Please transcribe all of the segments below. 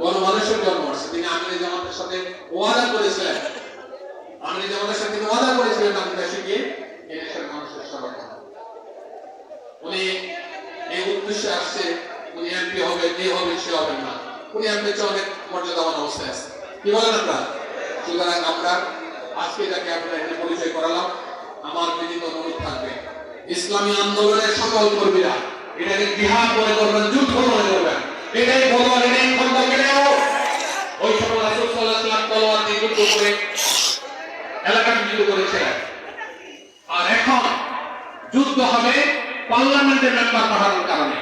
গণমানুষের জন্ম হচ্ছে তিনি আমির জামাতের সাথে ওয়াদা করেছিলেন। আমির জামাতের সাথে তিনি ওয়াদা করেছিলেন আমি দেশে গিয়ে এই দেশের মানুষের সেবা উনি এই উদ্দেশ্যে আসছে, উনি এমপি হবে এ হবে, সে হবে না। উনি এমপি অনেক মর্যাদাবান অবস্থায় আছে। কি বলেন আপনারা? সুতরাং আমরা আজকে যাকে আপনারা এখানে পরিচয় করালাম। আমার বিনীত অনুরোধ থাকবে। ইসলামী আন্দোলনের সকল কর্মীরা এটাকে জিহাদ মনে করবেন, যুদ্ধ মনে করবেন। এটাই বদল এটাই করে এলাকা বিজিত করেছিলেন আর এখন যুদ্ধ হবে, পার্লামেন্টের মেম্বার পাঠানোর কারণে।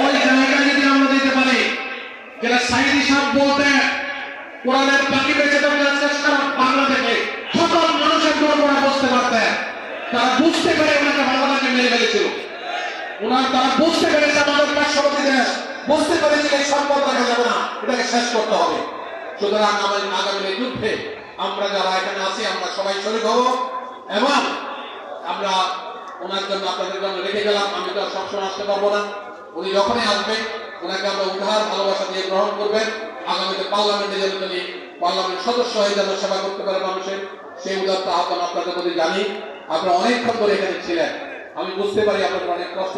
ওই জায়গায় যদি আমরা দিতে পারি, যেটা সাইদি সাহেব বলতেন, কোরআনের বাকি বেঁচে থাকলে শেষ করা বাংলাদেশে সকল মানুষের জন্য ওরা বুঝতে পারতেন। তারা বুঝতে পেরে ওনাকে বাংলাদেশে মেরে ফেলেছিল। ওনার তারা বুঝতে পেরেছে আমাদের পার্শ্ববর্তী দেশ। বুঝতে পেরেছে এই সম্পদ রাখা যাবে না, এটাকে শেষ করতে হবে। সুতরাং আমাদের আগামী আমরা যারা এখানে আছি, আমরা সবাই শরীর হব। এবং আমরা ওনার জন্য আপনাদের জন্য রেখে গেলাম। আমি তো সবসময় আসতে পারব না। উনি যখনই আসবেন ওনাকে আমরা উদ্ধার ভালোবাসা দিয়ে গ্রহণ করবেন। আগামীতে পার্লামেন্টে যেন তিনি পার্লামেন্ট সদস্য হয়ে যেন সেবা করতে পারে মানুষের, সেই উদাত্ত আহ্বান আপনাদের প্রতি জানি। আপনারা অনেকক্ষণ ধরে এখানে ছিলেন। আমি বুঝতে পারি আপনাদের অনেক কষ্ট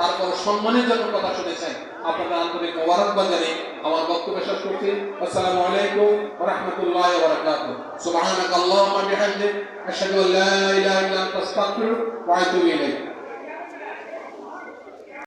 তারপর সম্মানের জন্য কথা শুনেছেন। আপনাদের আন্তরিক মোবারকবাদ জানাই আমার বক্তব্য শেষ করছি। আসসালামু আলাইকুম ওয়া রাহমাতুল্লাহি ওয়া বারাকাতুহু। সুবহানাকাল্লাহুম্মা বিহামদিক। আশহাদু আল্লা ইলাহা ইল্লা আনতা, আস্তাগফিরুকা ওয়া আতুবু ইলাইক।